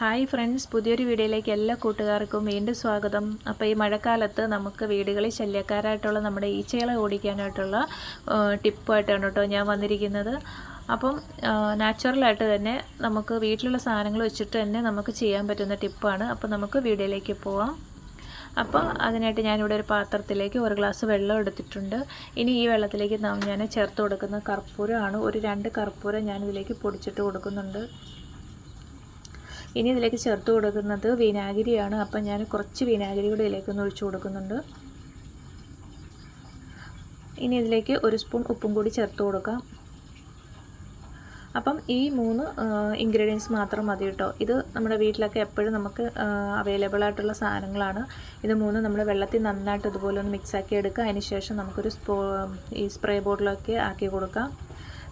Hi friends പുതിയൊരു വീഡിയോയിലേക്ക് എല്ലാ കൂട്ടുകാർക്കും വീണ്ടും സ്വാഗതം. അപ്പോൾ ഈ മഴക്കാലത്ത് നമുക്ക് വീടുകളിൽ ശല്യക്കാരായിട്ടുള്ള നമ്മുടെ ഈച്ചകളെ ഓടിക്കാനായിട്ടുള്ള ടിപ്പായിട്ടാണ് കേട്ടോ ഞാൻ വന്നിരിക്കുന്നത്. അപ്പം നാച്ചുറലായിട്ട് തന്നെ നമുക്ക് വീട്ടിലുള്ള സാധനങ്ങൾ വെച്ചിട്ട് തന്നെ നമുക്ക് ചെയ്യാൻ പറ്റുന്ന ടിപ്പാണ്. അപ്പോൾ നമുക്ക് വീഡിയോയിലേക്ക് പോവാം. അപ്പോൾ അതിനായിട്ട് ഞാനിവിടെ ഒരു പാത്രത്തിലേക്ക് ഒരു ഗ്ലാസ് വെള്ളം എടുത്തിട്ടുണ്ട്. ഇനി ഈ വെള്ളത്തിലേക്ക് ഞാൻ ചേർത്ത് കൊടുക്കുന്ന കർപ്പൂരമാണ്. ഒരു രണ്ട് കർപ്പൂരം ഞാനിതിലേക്ക് പൊടിച്ചിട്ട് കൊടുക്കുന്നുണ്ട്. ഇനി ഇതിലേക്ക് ചേർത്ത് കൊടുക്കുന്നത് വിനാഗിരിയാണ്. അപ്പം ഞാൻ കുറച്ച് വിനാഗിരി കൂടി ഇതിലേക്കൊന്ന് ഒഴിച്ചു കൊടുക്കുന്നുണ്ട്. ഇനി ഇതിലേക്ക് ഒരു സ്പൂൺ ഉപ്പും കൂടി ചേർത്ത് കൊടുക്കാം. അപ്പം ഈ മൂന്ന് ഇൻഗ്രീഡിയൻസ് മാത്രം മതി കേട്ടോ. ഇത് നമ്മുടെ വീട്ടിലൊക്കെ എപ്പോഴും നമുക്ക് അവൈലബിൾ ആയിട്ടുള്ള സാധനങ്ങളാണ്. ഇത് മൂന്ന് നമ്മൾ വെള്ളത്തിൽ നന്നായിട്ട് ഇതുപോലെ ഒന്ന് മിക്സാക്കി എടുക്കുക. അതിന് ശേഷം നമുക്കൊരു സ്പോ ഈ സ്പ്രേ ബോട്ടിലൊക്കെ ആക്കി കൊടുക്കാം.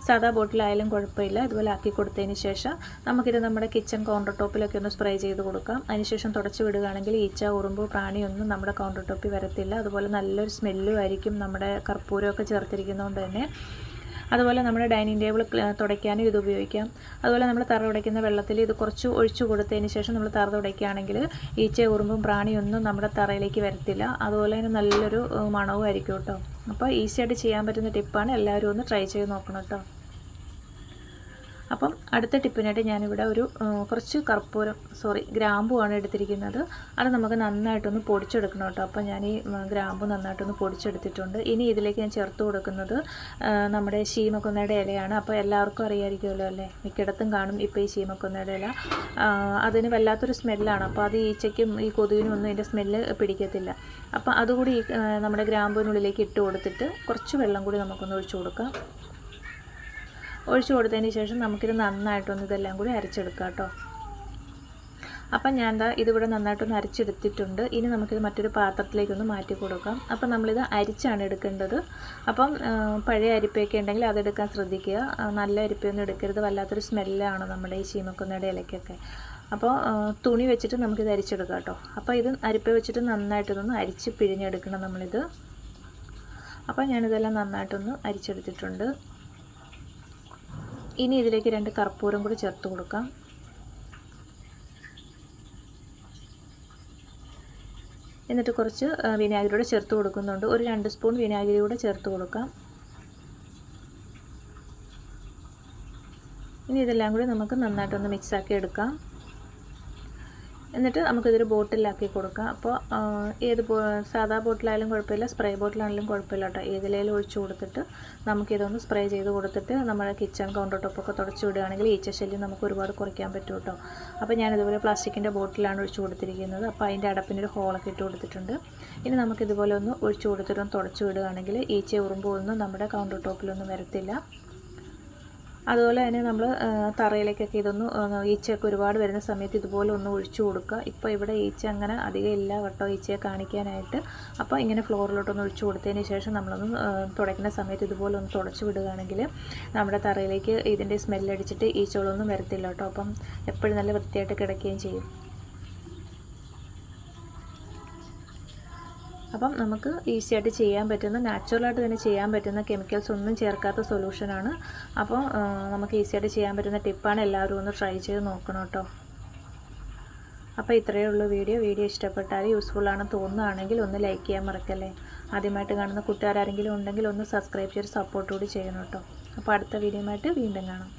സാധാ ബോട്ടിലായാലും കുഴപ്പമില്ല. ഇതുപോലെ ആക്കി കൊടുത്തതിന് ശേഷം നമുക്കിത് നമ്മുടെ കിച്ചൺ കൗണ്ടർ ടോപ്പിലൊക്കെ ഒന്ന് സ്പ്രേ ചെയ്ത് കൊടുക്കാം. അതിനുശേഷം തുടച്ച് വിടുകയാണെങ്കിൽ ഈച്ച ഉറുമ്പ് പ്രാണിയൊന്നും നമ്മുടെ കൗണ്ടർ ടോപ്പിൽ വരത്തില്ല. അതുപോലെ നല്ലൊരു സ്മെല്ലും ആയിരിക്കും നമ്മുടെ കർപ്പൂരമൊക്കെ ചേർത്തിരിക്കുന്നതുകൊണ്ട് തന്നെ. അതുപോലെ നമ്മുടെ ഡൈനിങ് ടേബിൾ തുടയ്ക്കാനും ഇത് ഉപയോഗിക്കാം. അതുപോലെ നമ്മൾ തറ ഉടയ്ക്കുന്ന വെള്ളത്തിൽ ഇത് കുറച്ച് ഒഴിച്ചു കൊടുത്തതിന് ശേഷം നമ്മൾ തറ തുടയ്ക്കുകയാണെങ്കിൽ ഈച്ച ഉറുമ്പും പ്രാണിയൊന്നും നമ്മുടെ തറയിലേക്ക് വരത്തില്ല. അതുപോലെ തന്നെ നല്ലൊരു മണവും ആയിരിക്കും കേട്ടോ. അപ്പോൾ ഈസിയായിട്ട് ചെയ്യാൻ പറ്റുന്ന ടിപ്പാണ് എല്ലാവരും ഒന്ന് ട്രൈ ചെയ്ത് നോക്കണം കേട്ടോ. അപ്പം അടുത്ത ടിപ്പിനായിട്ട് ഞാനിവിടെ ഒരു കുറച്ച് കർപ്പൂരം സോറി ഗ്രാമ്പുമാണ് എടുത്തിരിക്കുന്നത്. അത് നമുക്ക് നന്നായിട്ടൊന്ന് പൊടിച്ചെടുക്കണം കേട്ടോ. അപ്പോൾ ഞാൻ ഈ ഗ്രാമ്പു നന്നായിട്ടൊന്ന് പൊടിച്ചെടുത്തിട്ടുണ്ട്. ഇനി ഇതിലേക്ക് ഞാൻ ചേർത്ത് കൊടുക്കുന്നത് നമ്മുടെ ശീമക്കൊന്നയുടെ ഇലയാണ്. അപ്പോൾ എല്ലാവർക്കും അറിയാമായിരിക്കുമല്ലോ അല്ലേ? മിക്കിടത്തും കാണും ഇപ്പോൾ ഈ ശീമക്കൊന്നയുടെ ഇല. അതിന് വല്ലാത്തൊരു സ്മെല്ലാണ്. അപ്പോൾ അത് ഈച്ചയ്ക്കും ഈ കൊതുകിനും ഒന്നും ഇതിന്റെ സ്മെല്ല് പിടിക്കത്തില്ല. അപ്പോൾ അതുകൂടി നമ്മുടെ ഗ്രാമ്പുവിനുള്ളിലേക്ക് ഇട്ട് കൊടുത്തിട്ട് കുറച്ച് വെള്ളം കൂടി നമുക്കൊന്ന് ഒഴിച്ചു കൊടുക്കാം. ഒഴിച്ചു കൊടുത്തതിന് ശേഷം നമുക്കിത് നന്നായിട്ടൊന്ന് ഇതെല്ലാം കൂടി അരച്ചെടുക്കാം കേട്ടോ. അപ്പം ഞാൻ എന്താ ഇതിവിടെ നന്നായിട്ടൊന്ന് അരച്ചെടുത്തിട്ടുണ്ട്. ഇനി നമുക്കിത് മറ്റൊരു പാത്രത്തിലേക്കൊന്ന് മാറ്റി കൊടുക്കാം. അപ്പം നമ്മളിത് അരിച്ചാണ് എടുക്കേണ്ടത്. അപ്പം പഴയ അരിപ്പയൊക്കെ ഉണ്ടെങ്കിൽ അതെടുക്കാൻ ശ്രദ്ധിക്കുക. നല്ല അരിപ്പയൊന്നും എടുക്കരുത്. വല്ലാത്തൊരു സ്മെല്ലാണ് നമ്മുടെ ഈ ചീമക്കുന്നയുടെ ഇലയ്ക്കൊക്കെ അപ്പോൾ തുണി വെച്ചിട്ട് നമുക്കിത് അരിച്ചെടുക്കാം കേട്ടോ. അപ്പോൾ ഇത് അരിപ്പ വെച്ചിട്ട് നന്നായിട്ടൊന്ന് അരിച്ച് പിഴിഞ്ഞെടുക്കണം നമ്മളിത്. അപ്പോൾ ഞാനിതെല്ലാം നന്നായിട്ടൊന്ന് അരിച്ചെടുത്തിട്ടുണ്ട്. ഇനി ഇതിലേക്ക് രണ്ട് കർപ്പൂരം കൂടി ചേർത്ത് കൊടുക്കാം. എന്നിട്ട് കുറച്ച് വിനാഗിരി കൂടെ ചേർത്ത് കൊടുക്കുന്നുണ്ട്. ഒരു രണ്ട് സ്പൂൺ വിനാഗിരി കൂടെ ചേർത്ത് കൊടുക്കാം. ഇനി ഇതെല്ലാം കൂടി നമുക്ക് നന്നായിട്ടൊന്ന് മിക്സാക്കി എടുക്കാം. എന്നിട്ട് നമുക്കിതൊരു ബോട്ടിലാക്കി കൊടുക്കാം. അപ്പോൾ ഏത് സാധാ ബോട്ടിലായാലും കുഴപ്പമില്ല സ്പ്രേ ബോട്ടിലാണെങ്കിലും കുഴപ്പമില്ല കേട്ടോ. ഏതിലേലും ഒഴിച്ച് കൊടുത്തിട്ട് നമുക്കിതൊന്ന് സ്പ്രേ ചെയ്ത് കൊടുത്തിട്ട് നമ്മുടെ കിച്ചൺ കൗണ്ടർ ടോപ്പൊക്കെ തുടച്ച് വിടുകയാണെങ്കിൽ ഈച്ച ശല്യം നമുക്ക് ഒരുപാട് കുറയ്ക്കാൻ പറ്റും കേട്ടോ. അപ്പോൾ ഞാനിതുപോലെ പ്ലാസ്റ്റിക്കിന്റെ ബോട്ടിലാണ് ഒഴിച്ച് കൊടുത്തിരിക്കുന്നത്. അപ്പോൾ അതിന്റെ അടപ്പിനൊരു ഹോളൊക്കെ ഇട്ട് കൊടുത്തിട്ടുണ്ട്. ഇനി നമുക്കിതുപോലെ ഒന്ന് ഒഴിച്ച് കൊടുത്തിട്ടൊന്ന് തുടച്ച് വിടുകയാണെങ്കിൽ ഈച്ച ഉറുമ്പൊന്നും നമ്മുടെ കൗണ്ടർ ടോപ്പിലൊന്നും വരത്തില്ല. അതുപോലെ തന്നെ നമ്മൾ തറയിലേക്കൊക്കെ ഇതൊന്ന് ഈച്ചയൊക്കെ ഒരുപാട് വരുന്ന സമയത്ത് ഇതുപോലെ ഒന്ന് ഒഴിച്ചു കൊടുക്കുക. ഇപ്പോൾ ഇവിടെ ഈച്ച അങ്ങനെ അധികം ഇല്ല കേട്ടോ ഈച്ചയെ കാണിക്കാനായിട്ട്. അപ്പോൾ ഇങ്ങനെ ഫ്ലോറിലോട്ടൊന്ന് ഒഴിച്ചു കൊടുത്തതിന് ശേഷം നമ്മളൊന്ന് തുടയ്ക്കുന്ന സമയത്ത് ഇതുപോലെ ഒന്ന് തുടച്ചു വിടുകയാണെങ്കിൽ നമ്മുടെ തറയിലേക്ക് ഇതിന്റെ സ്മെല്ലടിച്ചിട്ട് ഈച്ചകളൊന്നും വരത്തില്ല കേട്ടോ. അപ്പം എപ്പോഴും നല്ല വൃത്തിയായിട്ട് കിടക്കുകയും ചെയ്യും. അപ്പം നമുക്ക് ഈസി ആയിട്ട് ചെയ്യാൻ പറ്റുന്ന നാച്ചുറലായിട്ട് തന്നെ ചെയ്യാൻ പറ്റുന്ന കെമിക്കൽസ് ഒന്നും ചേർക്കാത്ത സൊല്യൂഷനാണ് അപ്പോൾ നമുക്ക് ഈസി ആയിട്ട് ചെയ്യാൻ പറ്റുന്ന ടിപ്പാണ് എല്ലാവരും ഒന്ന് ട്രൈ ചെയ്ത് നോക്കണം കേട്ടോ. അപ്പോൾ ഇത്രയേ ഉള്ളൂ വീഡിയോ വീഡിയോ ഇഷ്ടപ്പെട്ടാൽ യൂസ്ഫുള്ളാണ് തോന്നുകയാണെങ്കിൽ ഒന്ന് ലൈക്ക് ചെയ്യാൻ മറക്കല്ലേ? ആദ്യമായിട്ട് കാണുന്ന കൂട്ടുകാരെങ്കിലും ഉണ്ടെങ്കിൽ ഒന്ന് സബ്സ്ക്രൈബ് ചെയ്ത് സപ്പോർട്ട് കൂടി ചെയ്യണം കേട്ടോ. അപ്പോൾ അടുത്ത വീഡിയോ വീണ്ടും കാണാം.